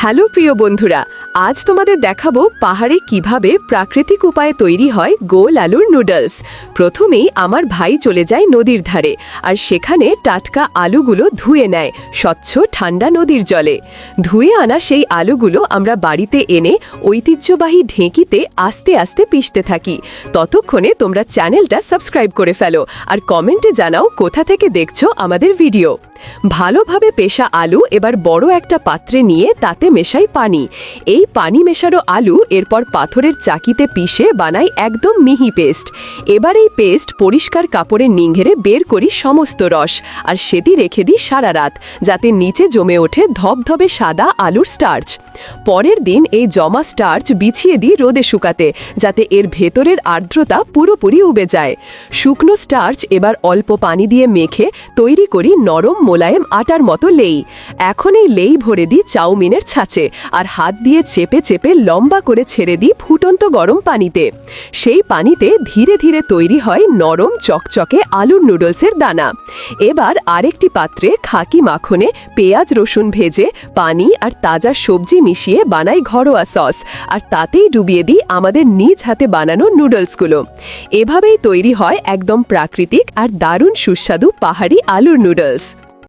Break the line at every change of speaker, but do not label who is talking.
Hello প্রিয় বন্ধুরা আজ তোমাদের দেখাবো পাহাড়ে কীভাবে প্রাকৃতিক উপায়ে তৈরি হয় গোল আলুর নুডলস। প্রথমেই আমার ভাই চলে যায় নদীর ধারে আর সেখানে টাটকা আলুগুলো ধুয়ে নেয় স্বচ্ছ ঠান্ডা নদীর জলে। ধুয়ে আনা সেই আলুগুলো আমরা বাড়িতে এনে ঐতিহ্যবাহী ঢেঁকিতে আস্তে আস্তে পিষতে থাকি। ততক্ষণে তোমরা চ্যানেলটা সাবস্ক্রাইব করে ফেলো আর কমেন্টে জানাও কোথা থেকে দেখছ আমাদের ভিডিও। ভালোভাবে পেশা আলু এবার বড় একটা পাত্রে নিয়ে তাতে মেশাই পানি। এই পানি মেশানো আলু এরপর পাথরের চাকিতে পিষে বানাই একদম মিহি পেস্ট। এবার এই পেস্ট পরিষ্কার কাপড়ে নিংঘেরে বের করি সমস্ত রস আর সেটি রেখে দিই সারা রাত, যাতে নিচে জমে ওঠে ধবধবে সাদা আলুর স্টার্চ। পরের দিন এই জমা স্টার্চ বিছিয়ে দিই রোদে শুকাতে, যাতে এর ভেতরের আর্দ্রতা পুরোপুরি উবে যায়। শুকনো স্টার্চ এবার অল্প পানি দিয়ে মেখে তৈরি করি নরম মোলায়েম আটার মতো লেই। এখন এই লেই ভরে দিই চাউমিনের ছাঁচে আর হাত দিয়ে চেপে চেপে লম্বা করে ছেড়ে দিই ফুটন্ত গরম পানিতে। সেই পানিতে ধীরে ধীরে তৈরি হয় নরম চকচকে আলুর নুডলসের দানা। এবার আরেকটি পাত্রে খাকি মাখনে পেঁয়াজ রসুন ভেজে পানি আর তাজা সবজি মিশিয়ে বানাই ঘরোয়া সস। আর তাতেই ডুবিয়ে দিই আমাদের নিজ হাতে বানানো নুডলসগুলো। এভাবেই তৈরি হয় একদম প্রাকৃতিক আর দারুণ সুস্বাদু পাহাড়ি আলুর নুডলস।